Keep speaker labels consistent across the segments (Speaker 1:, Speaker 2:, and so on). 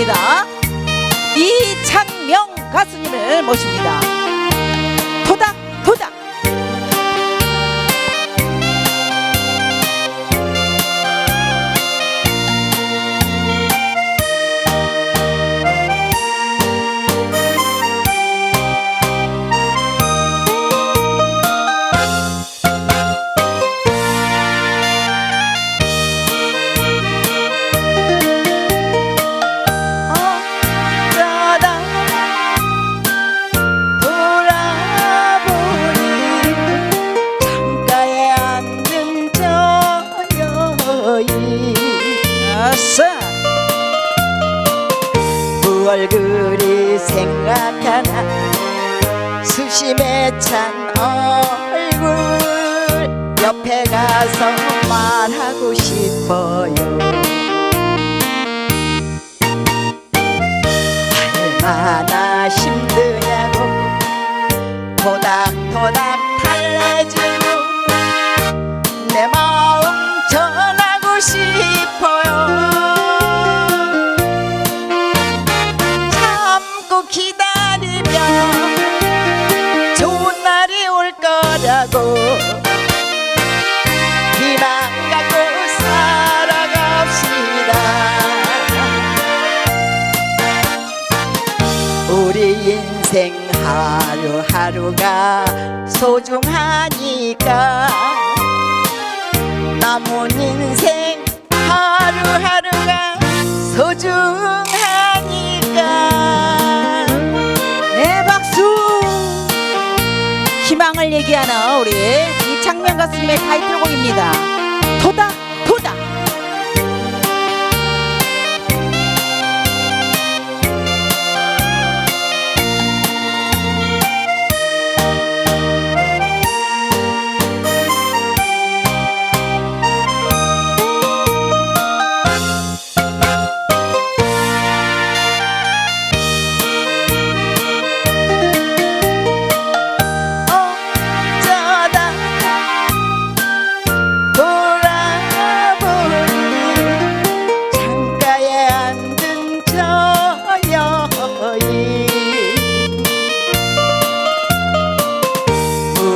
Speaker 1: 있습니다. 이창명 가수님을 모십니다. 그리 생각하나? 수심에 찬 얼굴. 옆에 가서 말하고 싶어요. 얼마나 힘드냐고. 토닥토닥 달래주고 내 마음 전하고 싶어요 거라고 희망 갖고 살아갑시다. 우리 인생 하루하루가 소중하니까 남은 인생 하루하루가 소중 희망을 얘기하는 우리 이창명 가수님의 타이틀곡입니다. 도다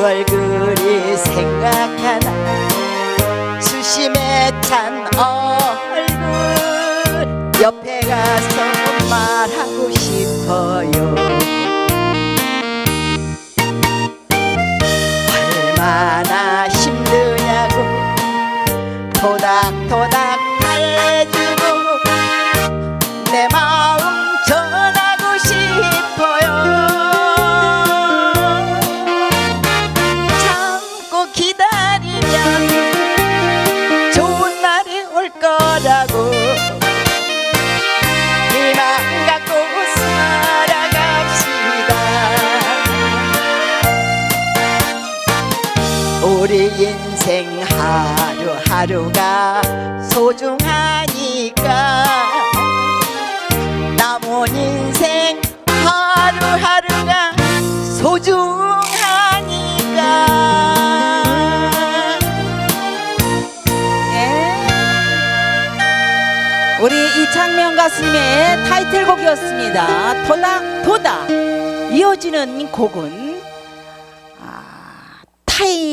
Speaker 1: 얼 그리 생각하나? 수심에 찬 얼굴. 옆에 가서 말하고 싶어요. 얼마나 힘드냐고. 토닥토닥 인생 하루하루가 소중하니까 남은 인생 하루하루가 소중하니까 네. 우리 이창명 가수님의 타이틀곡이었습니다. 도다 도다 이어지는 곡은 아, 타이